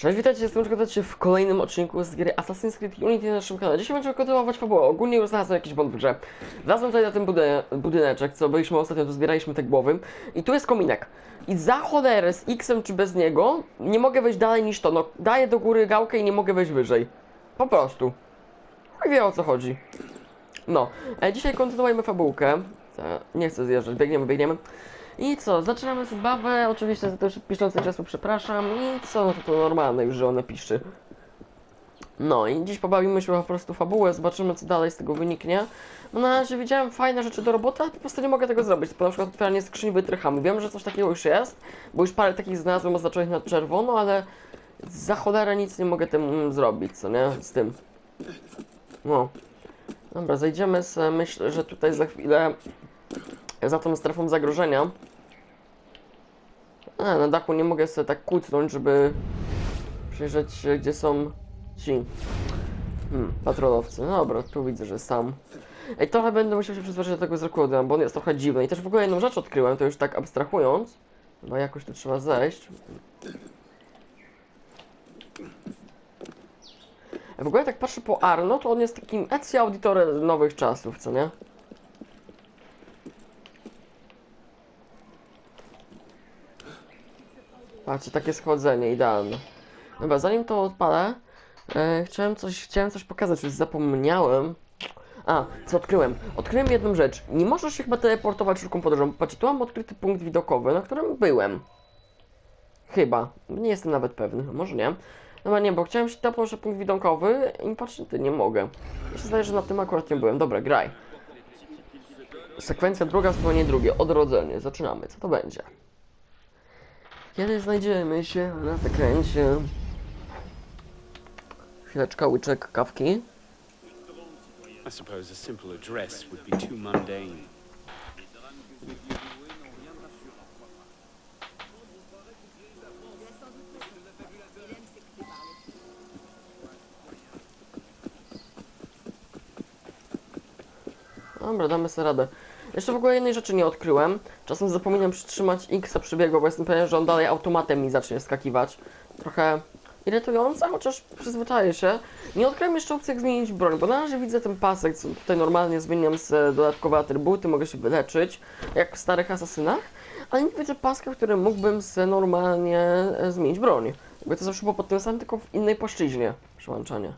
Cześć, witajcie, jestem Czekadacie w kolejnym odcinku z gry Assassin's Creed Unity na naszym kanale. Dzisiaj będziemy kontynuować fabułę. Ogólnie już znalazłem jakiś błąd w grze. Wlazłem tutaj na ten budy budyneczek, co byliśmy ostatnio, tu zbieraliśmy te głowy. I tu jest kominek. I za cholerę z X-em czy bez niego nie mogę wejść dalej niż to. No, daję do góry gałkę i nie mogę wejść wyżej. Po prostu. Nie wie o co chodzi. No, e, dzisiaj kontynuujemy fabułkę. E, nie chcę zjeżdżać, biegniemy, biegniemy. I co, zaczynamy zabawę, oczywiście za to piszące czasu przepraszam i co, no to to normalne już, że one piszczy. No i dziś pobawimy się po prostu fabułę, zobaczymy co dalej z tego wyniknie. No na razie widziałem fajne rzeczy do roboty, ale po prostu nie mogę tego zrobić, na przykład otwieranie skrzyni wytrychami. Wiem, że coś takiego już jest, bo już parę takich znalazłem oznaczonych na czerwono, ale za cholerę nic nie mogę tym zrobić, co nie, z tym. No. Dobra, zejdziemy z, myślę, że tutaj za chwilę za tą strefą zagrożenia. A, na dachu nie mogę sobie tak kucnąć, żeby przyjrzeć się, gdzie są ci hmm, patrolowcy. No dobra, tu widzę, że sam. Ej, trochę będę musiał się przyzwyczaić do tego zakładu, bo on jest trochę dziwny. I też w ogóle jedną rzecz odkryłem, to już tak abstrahując. Chyba jakoś tu trzeba zejść. Ej, W ogóle tak patrzę po Arno, to on jest takim Ezio Auditore nowych czasów, co nie? Patrzcie, takie schodzenie, idealne. Dobra, zanim to odpalę, e, chciałem coś, chciałem coś pokazać, już zapomniałem. A, co odkryłem? Odkryłem jedną rzecz. Nie możesz się chyba teleportować szybką podróżą. Patrzcie, tu mam odkryty punkt widokowy, na którym byłem. Chyba. Nie jestem nawet pewny. Może nie. Dobra, nie, bo chciałem się teleportować na punkt widokowy i patrzcie, ty, nie mogę. Mi się zdaje, że na tym akurat nie byłem. Dobra, graj. Sekwencja druga, wspomnienie drugie. Odrodzenie. Zaczynamy. Co to będzie? Kiedy znajdziemy się na zakręcie? Chwileczka, łyczek kawki. I suppose a simple address would be too mundane. Dobra, damy sobie radę. Jeszcze w ogóle jednej rzeczy nie odkryłem. Czasem zapominam przytrzymać X przebiegu, bo jestem pewien, że on dalej automatem mi zacznie skakiwać. Trochę irytujące, chociaż przyzwyczaję się. Nie odkryłem jeszcze opcji jak zmienić broń, bo na razie widzę ten pasek, co tutaj normalnie zmieniam z e, dodatkowe atrybuty, mogę się wyleczyć, jak w starych asasynach. Ale nie widzę paska, w którym mógłbym sobie normalnie e, zmienić broń. Jakby to zawsze było pod tym samym, tylko w innej płaszczyźnie przyłączania.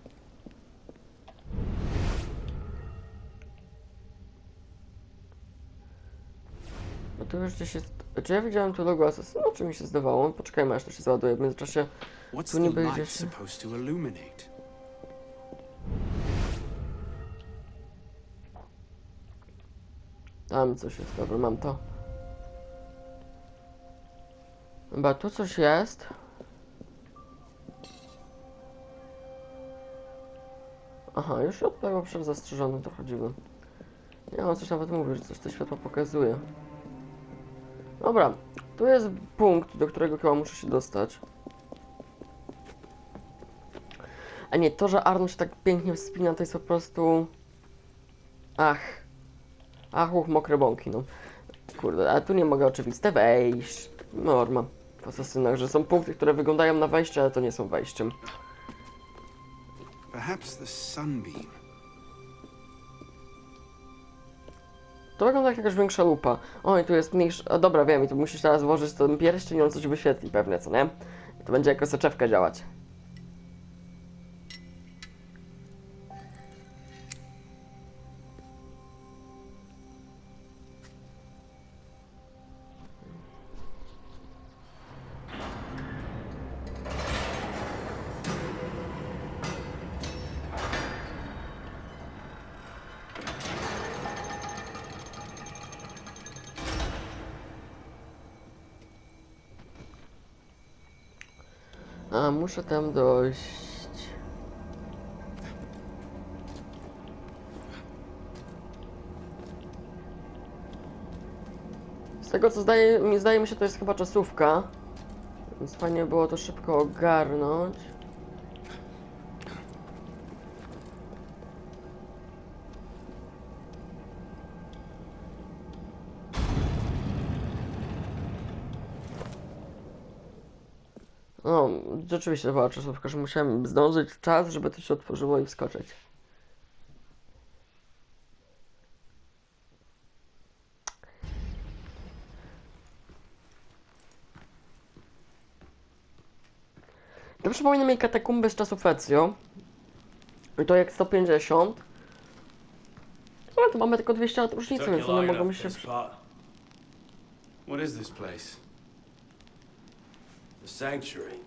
Już gdzieś jest... Czy ja widziałem tu logo Assassina, czy mi się zdawało? Poczekajmy aż to się załaduje. W międzyczasie Tu supposed to illuminate? tam coś jest. Dobra, mam to. Chyba tu coś jest. Aha, już się od tego obszar zastrzeżony, to chodziło. Nie, on coś nawet mówi, że coś to światło pokazuje. Dobra, tu jest punkt, do którego chyba muszę się dostać. A nie, to, że Arnold się tak pięknie wspina, to jest po prostu... Ach. Ach, uch, mokre bąki, no. Kurde, a tu nie mogę oczywiste wejść. Norma w asasynach, że są punkty, które wyglądają na wejście, ale to nie są wejściem. Perhaps the sunbeam. To wygląda jak jakaś większa lupa. Oj, tu jest mniejsza... A dobra, wiem, i tu musisz teraz włożyć ten pierścień on coś wyświetli pewnie, co nie? I to będzie jako soczewka działać. Muszę tam dojść. Z tego co zdaje zdaje mi się, to jest chyba czasówka. Więc fajnie było to szybko ogarnąć. No, rzeczywiście była czasówka, że musiałem zdążyć w czas, żeby to się otworzyło i wskoczyć. To przypomina mi katakumby z czasów Ezio. I to jak 150. Ale to mamy tylko 200 lat różnicy, więc one mogą się... What is this place? The sanctuary.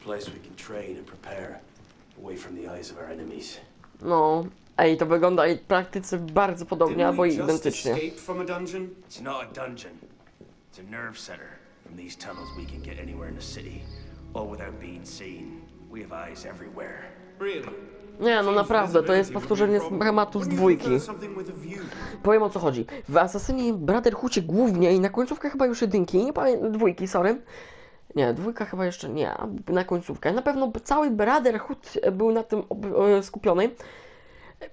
A place we can train and prepare, away from the eyes of our enemies. No... Ej, to wygląda i w praktyce bardzo podobnie, albo identycznie. escape from a dungeon? It's not a dungeon. It's a nerve center. From these tunnels we can get anywhere in the city, all without being seen. We have eyes everywhere. Really? Nie, no naprawdę, to jest powtórzenie schematu z dwójki. Powiem o co chodzi. W Assassinie Brotherhoodzie głównie i na końcówkę chyba już jedynki, nie pamiętam, dwójki, sorry. Nie, dwójka chyba jeszcze nie, na końcówkę. Na pewno cały Brotherhood był na tym e, skupiony.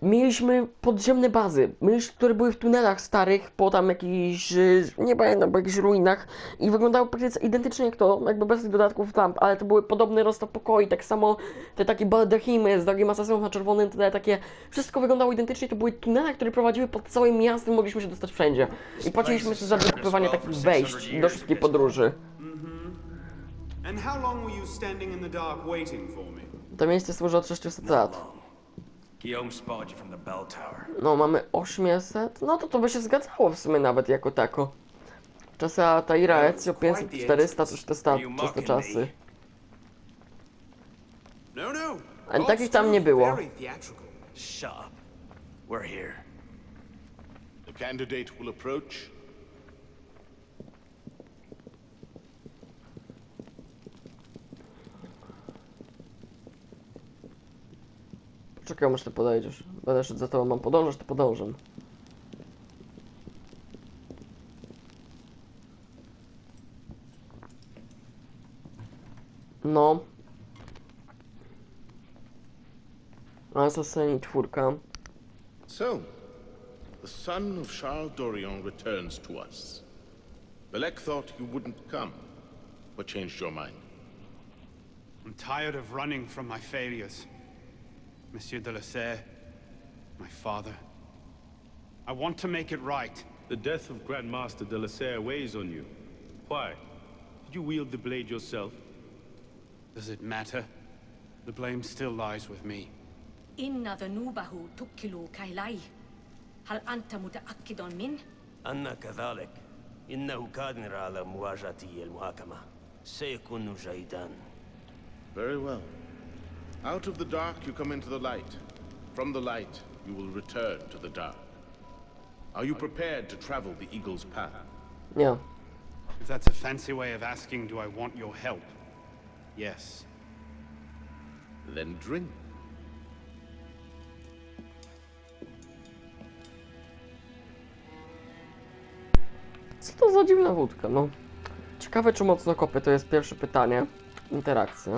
Mieliśmy podziemne bazy, które były w tunelach starych, po tam jakichś, e, nie pamiętam, po jakichś ruinach i wyglądały praktycznie identycznie jak to, jakby bez tych dodatków lamp, ale to były podobny rozstaw pokoi, tak samo te takie baldachimy z drugim asasynów na czerwonym tle, takie, wszystko wyglądało identycznie, to były tunele, które prowadziły pod całym miastem, mogliśmy się dostać wszędzie. I płaciliśmy sobie za wykupywanie takich wejść do wszystkich podróży. And how long were you standing in the dark waiting for me? To miejsce służy od 600 lat. Long. Guillaume spotted you from the bell tower. No, mamy 800, no to to by się zgadzało w sumie nawet jako tako. Czasy Altaira, Ezio 500, 400, to już te, sta- to te czasy. No, no. Ale takich tam nie było. Shut up. We're here. The candidate will approach. Czekaj, może ty podejdziesz. Będę szedł za tobą, mam podążać, to podążę. No. Assassin czwórka. So, the son of Charles Dorion returns to us. Belek thought you wouldn't come, but changed your mind. I'm tired of running from my failures. Monsieur de la Serre, my father. I want to make it right. The death of Grandmaster de la Serre weighs on you. Why? Did you wield the blade yourself? Does it matter? The blame still lies with me. إن ذنوبه تكل كيلي هل أنت متأكد من؟ أنا كذلك. إنه قادر على مواجهة المحاكمة. سيكون جيدا. Very well. Out of the dark you come into the light. From the light you will return to the dark. Are you prepared to travel the Eagle's path? Nie. If that's a fancy way of asking, do I want your help? Yes. Then drink. Co to za dziwna wódka, no. Ciekawe, czy mocno kopy, to jest pierwsze pytanie. Interakcja.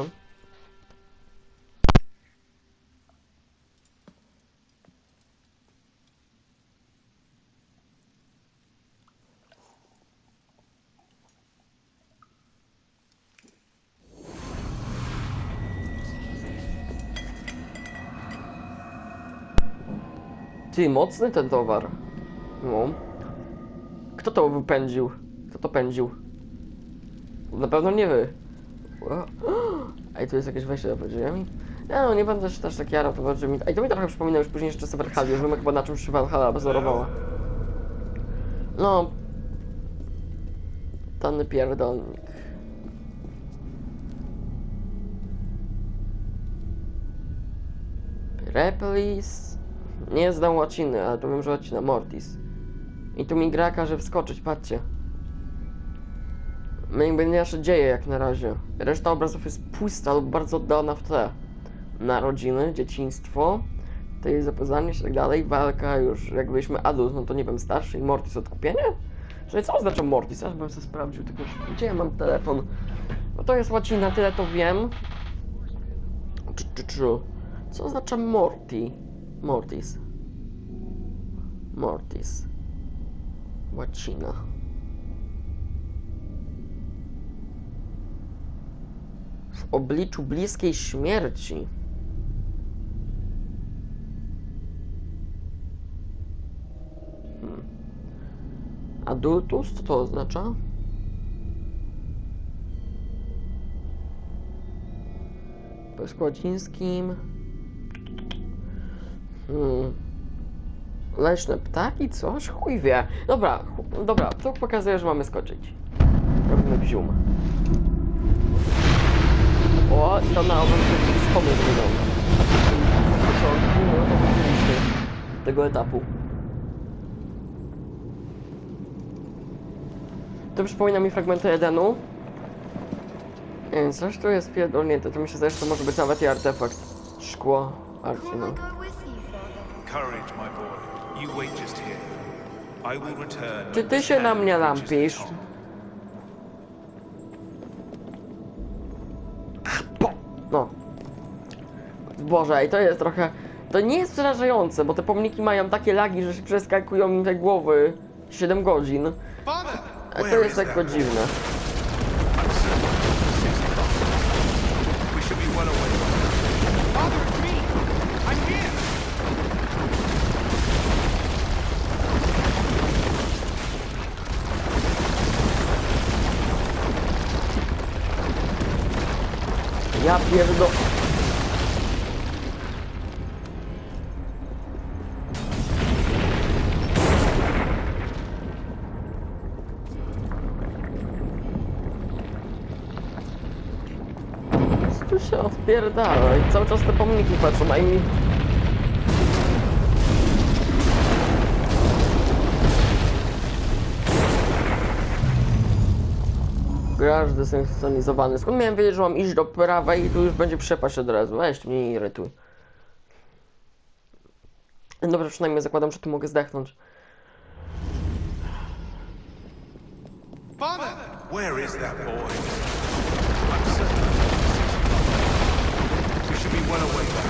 Ty, mocny ten towar. No. Kto to wypędził? Kto to pędził? Na pewno nie wy. Ej, tu jest jakieś wejście do podziemi? Nie no, nie będę się też tak jarał, to będzie mi... Ej, to mi trochę przypomina już później jeszcze Cyberhali, już wiemy chyba na czym się Valhalla bazowała. No... Tany pierdolnik. Repelis... Nie znam łaciny, ale to wiem, że łacina Mortis. I tu mi gra każe wskoczyć, patrzcie. My jakby nie nasze dzieje jak na razie. Reszta obrazów jest pusta lub bardzo oddalona w tle. Narodziny, dzieciństwo, to jest zapoznanie się tak dalej, walka już, jak byliśmy adult, no to nie wiem, starszy i Mortis odkupienie? Czyli co oznacza Mortis? Aż bym sobie sprawdził, tylko gdzie ja mam telefon? No to jest łacina, tyle to wiem. Czy, czy, czy. Co oznacza Morty? Mortis. Mortis. Łacina. w obliczu bliskiej śmierci. Hmm. Adultus? Co to oznacza? Po składzińskim. Hmm. Leśne ptaki? Coś? Chuj wie. Dobra, dobra, to pokazuje, że mamy skoczyć. Robimy bzium. O, to na owym wspomnieć wygląda. Na no tego etapu. To przypomina mi fragmenty Edenu. Coś tu jest pierdolnięte, to mi się że to może być nawet i artefakt. Szkło, arcyno. Courage, Czy ty się na mnie lampisz? No. Boże, i to jest trochę... To nie jest przerażające, bo te pomniki mają takie lagi, że się przeskakują im te głowy 7 godzin. A to jest lekko dziwne. Pierdo... Tu się odpierdala i cały czas te pomniki patrzą, a mi... Graż zdesynchronizowane. Skąd miałem wiedzieć, że mam iść do prawej i tu już będzie przepaść od razu? Weź mnie nie irytuj. Dobra, przynajmniej zakładam, że tu mogę zdechnąć. Father! Where is that boy? I'm certain. We should be well away.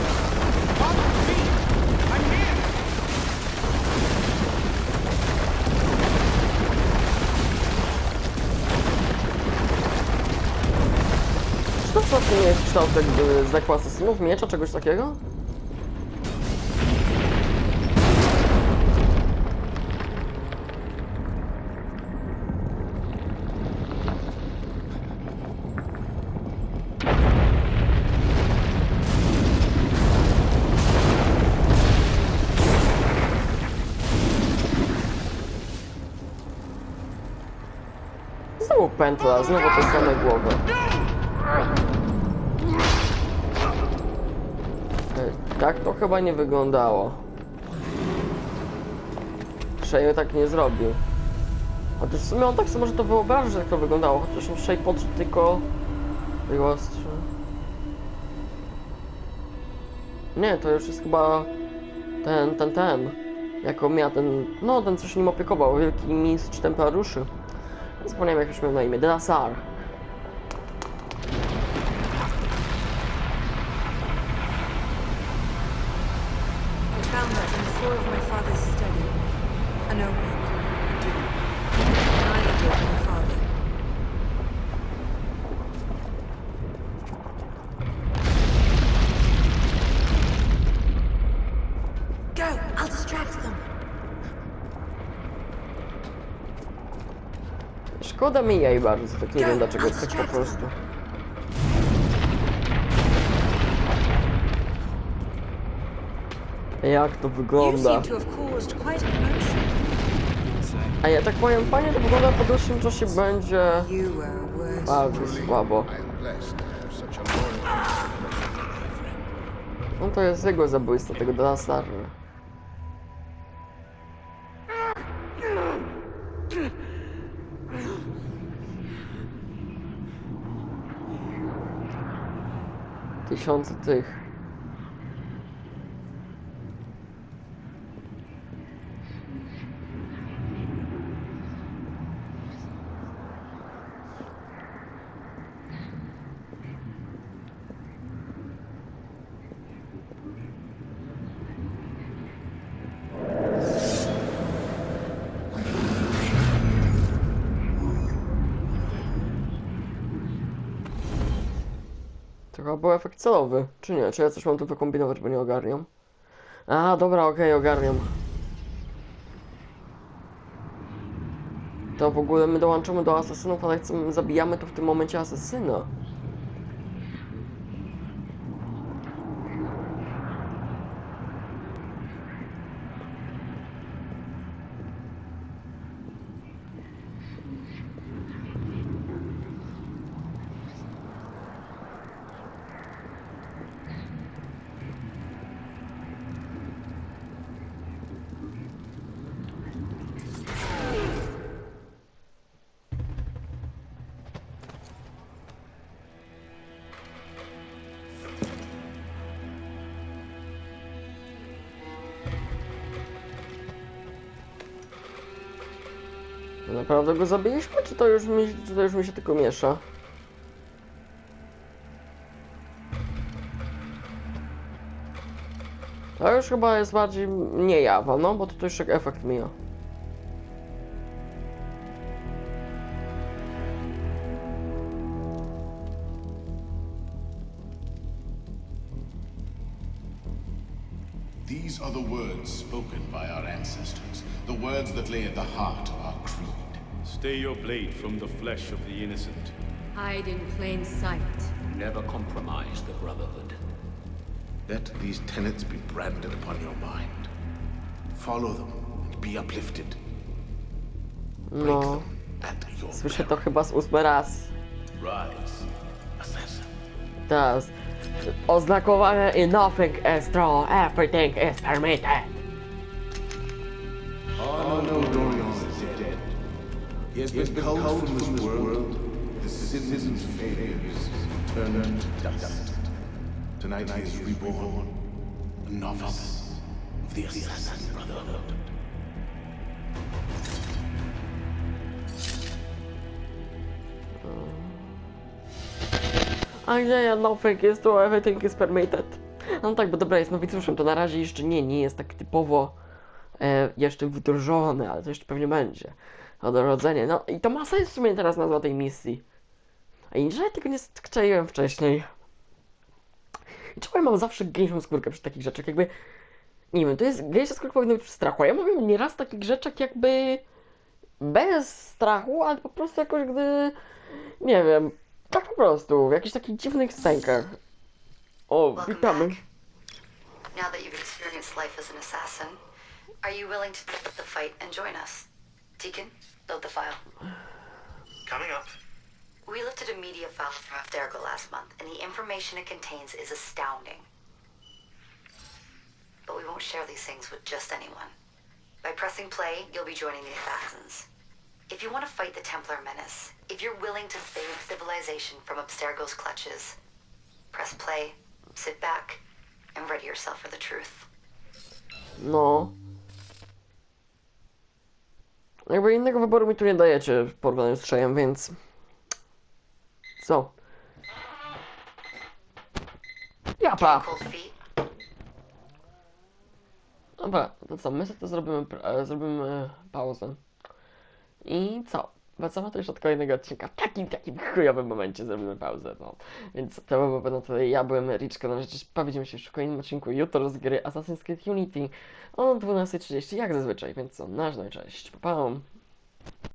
To przypadkiem nie jest kształt jakby znaku asesynów, miecza, czegoś takiego? Znowu pętla, znowu te same głowy. Tak to chyba nie wyglądało. Szeju tak nie zrobił. Chociaż w sumie on tak sobie może to wyobrazić, tak to wyglądało. Chociaż Szej podszedł tylko jego ostrze. Nie, to już jest chyba ten, ten, ten. Jako miał ten, no ten co się nim opiekował, wielki mistrz templaruszy. Zapomniałem jak już miał na imię, Delasar. Floor of my father's study. An opening. I didn't. Neither did my father. Go! I'll distract them. Szkoda mi jej bardzo, tak nie wiem dlaczego, tak po prostu. Jak to You wygląda? seem to have caused quite a commotion. A ja tak powiem, panie, to wygląda po dłuższym czasie będzie You were worse. bardzo słabo. I am blessed to have such a loyal No to jest jego zabójstwo, tego Delasarza. Tysiące tych. Chyba był efekt celowy, czy nie? Czy ja coś mam tu wykombinować, bo nie ogarniam? A, dobra, okej, ogarniam. To w ogóle my dołączymy do asasynów, ale jak chcemy- zabijamy to w tym momencie asasyna. Naprawdę go zabiliśmy, czy to już mi, czy to już mi się tylko miesza? To już chyba jest bardziej nie jawa, no bo to już jak efekt mija. These are the words spoken by our ancestors, the words that lay at the heart of our. Stay your blade from the flesh of the innocent. Hide in plain sight. Never compromise the Brotherhood. Let these tenets be branded upon your mind. Follow them and be uplifted. Break No, them at your słyszę to peril. chyba z ósmy raz. Rise, assassin. Teraz. Oznakowane i nothing is true, everything is permitted. Has been culled from this world. The sins and failures turned dust. Tonight he is reborn, a novice of the Assassin Brotherhood. A nie, ja nothing is true, everything is permitted. No tak, bo dobra, jest nowicjuszem, to na razie jeszcze nie, nie jest tak typowo e, jeszcze wdrożony, ale to jeszcze pewnie będzie. Odrodzenie, no i to ma sens w sumie teraz nazwa tej misji. A inaczej tego nie skczaiłem wcześniej. I czemu ja mam zawsze gęsią skórkę przy takich rzeczach, jakby... Nie wiem, to jest gęsia skórka powinna być przy strachu, a ja mówię nieraz takich rzeczach jakby... Bez strachu, ale po prostu jakoś gdy... Nie wiem, tak po prostu, w jakichś takich dziwnych scenkach. O, witamy. Now that you've experienced life as an assassin, are you willing to up the fight and join us? Deacon, load the file. Coming up. We lifted a media file from Abstergo last month, and the information it contains is astounding. But we won't share these things with just anyone. By pressing play, you'll be joining the assassins. If you want to fight the Templar menace, if you're willing to save civilization from Abstergo's clutches, press play, sit back, and ready yourself for the truth. No. Jakby innego wyboru mi tu nie dajecie w porównaniu z Trzejem, więc... Co? Japa! Dobra, to co, my sobie to zrobimy, e, zrobimy e, pauzę. I co? Wracamy też od kolejnego odcinka. W takim, takim chujowym momencie zrobimy pauzę, no. Więc to by było na. Ja byłem Richka, no rzeczywiście powidzimy się już w kolejnym odcinku jutro z gry Assassin's Creed Unity o 12.30 jak zazwyczaj, więc co, na razie, no cześć, pa, pa.